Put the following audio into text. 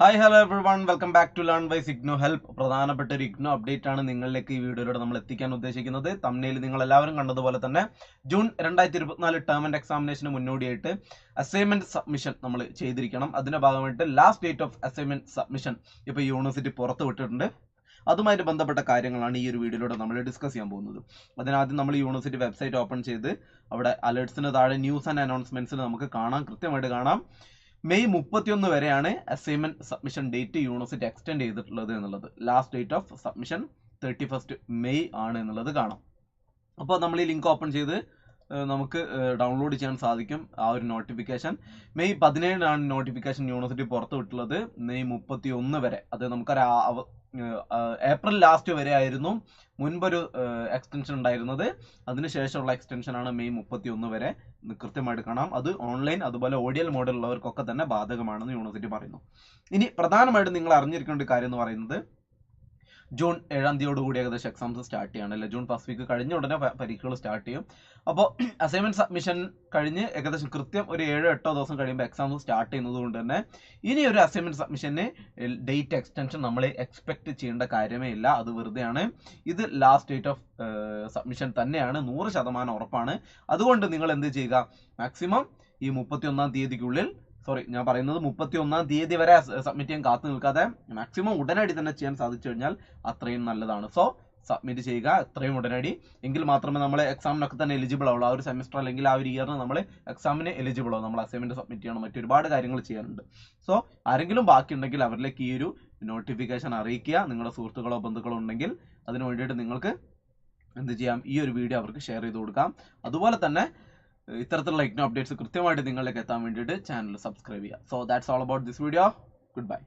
Hi hello everyone welcome back to learn by Signo help പ്രധാനപ്പെട്ട ഒരു IGNOU update ആണ് നിങ്ങളിലേക്ക് ഈ വീഡിയോയിലൂടെ നമ്മൾ എത്തിക്കാൻ ഉദ്ദേശിക്കുന്നത്. തമ്മിൽ നിങ്ങൾ എല്ലാവരും കണ്ടതുപോലെ തന്നെ ജൂൺ രണ്ടായിരത്തി ഇരുപത്തിനാല് ടേം ആൻഡ് എക്സാമിനേഷന് മുന്നോടിയായിട്ട് അസൈൻമെന്റ് സബ്മിഷൻ നമ്മൾ ചെയ്തിരിക്കണം. അതിന്റെ ഭാഗമായിട്ട് last date of assignment submission ഇപ്പോൾ യൂണിവേഴ്സിറ്റി പുറത്ത് വിട്ടിട്ടുണ്ട്. അതുമായിട്ട് ബന്ധപ്പെട്ട കാര്യങ്ങളാണ് ഈ ഒരു വീഡിയോയിലൂടെ നമ്മൾ ഡിസ്കസ് ചെയ്യാൻ പോകുന്നത്. അതിനാദ്യം നമ്മൾ യൂണിവേഴ്സിറ്റി വെബ്സൈറ്റ് ഓപ്പൺ ചെയ്ത് അവിടെ അലേർട്സിന് താഴെ ന്യൂസ് ആൻഡ് അനൗൺസ്മെന്റ്സിന് നമുക്ക് കാണാം. കൃത്യമായിട്ട് കാണാം. മെയ് മുപ്പത്തിയൊന്ന് വരെയാണ് assignment submission date university extend ചെയ്തിട്ടുള്ളത് എന്നുള്ളത്. Last date of submission thirty first May ആണ് എന്നുള്ളത് കാണാം. അപ്പോൾ നമ്മൾ ഈ ലിങ്ക് ഓപ്പൺ ചെയ്ത് നമുക്ക് ഡൗൺലോഡ് ചെയ്യാൻ സാധിക്കും. ആ ഒരു നോട്ടിഫിക്കേഷൻ മെയ് പതിനേഴിനാണ് നോട്ടിഫിക്കേഷൻ യൂണിവേഴ്സിറ്റി പുറത്തുവിട്ടുള്ളത്. മെയ് മുപ്പത്തി ഒന്ന് വരെ. അത് നമുക്കൊരു ഏപ്രിൽ ലാസ്റ്റ് വരെ ആയിരുന്നു മുൻപൊരു എക്സ്റ്റൻഷൻ ഉണ്ടായിരുന്നത്. അതിനുശേഷമുള്ള എക്സ്റ്റൻഷൻ ആണ് മെയ് മുപ്പത്തി ഒന്ന് വരെ കൃത്യമായിട്ട് കാണാം. അത് ഓൺലൈൻ അതുപോലെ ഓഡിയൽ മോഡലുള്ളവർക്കൊക്കെ തന്നെ ബാധകമാണെന്ന് യൂണിവേഴ്സിറ്റി പറയുന്നു. ഇനി പ്രധാനമായിട്ടും നിങ്ങൾ അറിഞ്ഞിരിക്കേണ്ട കാര്യം എന്ന് പറയുന്നത് ജൂൺ ഏഴാം തീയതിയോടുകൂടി ഏകദേശം എക്സാംസ് സ്റ്റാർട്ട് ചെയ്യാണ്. അല്ലെ? ജൂൺ ഫസ്റ്റ് വീക്ക് കഴിഞ്ഞ ഉടനെ പരീക്ഷകൾ സ്റ്റാർട്ട് ചെയ്യും. അപ്പോൾ അസൈൻമെന്റ് സബ്മിഷൻ കഴിഞ്ഞ് ഏകദേശം കൃത്യം ഒരു ഏഴോ എട്ടോ ദിവസം കഴിയുമ്പോൾ എക്സാംസ് സ്റ്റാർട്ട് ചെയ്യുന്നത് കൊണ്ട് തന്നെ ഇനി ഒരു അസൈൻമെന്റ് സബ്മിഷന് ഡേറ്റ് എക്സ്റ്റൻഷൻ നമ്മൾ എക്സ്പെക്ട് ചെയ്യേണ്ട കാര്യമേ ഇല്ല. അത് വെറുതെയാണ്. ഇത് ലാസ്റ്റ് ഡേറ്റ് ഓഫ് സബ്മിഷൻ തന്നെയാണ്. നൂറ് ശതമാനം ഉറപ്പാണ്. അതുകൊണ്ട് നിങ്ങൾ എന്ത് ചെയ്യുക? മാക്സിമം ഈ മുപ്പത്തി ഒന്നാം തീയതിക്കുള്ളിൽ സോറി ഞാൻ പറയുന്നത് മുപ്പത്തി ഒന്നാം തീയതി വരെ സബ്മിറ്റ് ചെയ്യാൻ കാത്തു നിൽക്കാതെ മാക്സിമം ഉടനടി തന്നെ ചെയ്യാൻ സാധിച്ചു കഴിഞ്ഞാൽ അത്രയും നല്ലതാണ്. സോ സബ്മിറ്റ് ചെയ്യുക എത്രയും ഉടനടി. എങ്കിൽ മാത്രമേ നമ്മൾ എക്സാമിനൊക്കെ തന്നെ എലിജിബിൾ ആവുള്ളൂ. ആ ഒരു സെമിസ്റ്റർ അല്ലെങ്കിൽ ആ ഒരു ഇയറിന് നമ്മൾ എക്സാമിന് എലിജിബിൾ ആവും. നമ്മൾ അസൈൻമെന്റ് സബ്മിറ്റ് ചെയ്യണം. മറ്റൊരുപാട് കാര്യങ്ങൾ ചെയ്യാനുണ്ട്. സോ ആരെങ്കിലും ബാക്കിയുണ്ടെങ്കിൽ അവരിലേക്ക് ഈ ഒരു നോട്ടിഫിക്കേഷൻ അറിയിക്കുക. നിങ്ങളുടെ സുഹൃത്തുക്കളോ ബന്ധുക്കളോ ഉണ്ടെങ്കിൽ അതിന് വേണ്ടിയിട്ട് നിങ്ങൾക്ക് എന്ത് ചെയ്യാം? ഈ ഒരു വീഡിയോ അവർക്ക് ഷെയർ ചെയ്ത് കൊടുക്കാം. അതുപോലെ തന്നെ ഇത്തരത്തിലുള്ള ഇഗ്നോ അപ്ഡേറ്റ്സ് കൃത്യമായിട്ട് നിങ്ങളിലേക്ക് എത്താൻ വേണ്ടിയിട്ട് ചാനൽ സബ്സ്ക്രൈബ് ചെയ്യുക. So that's all about this video good bye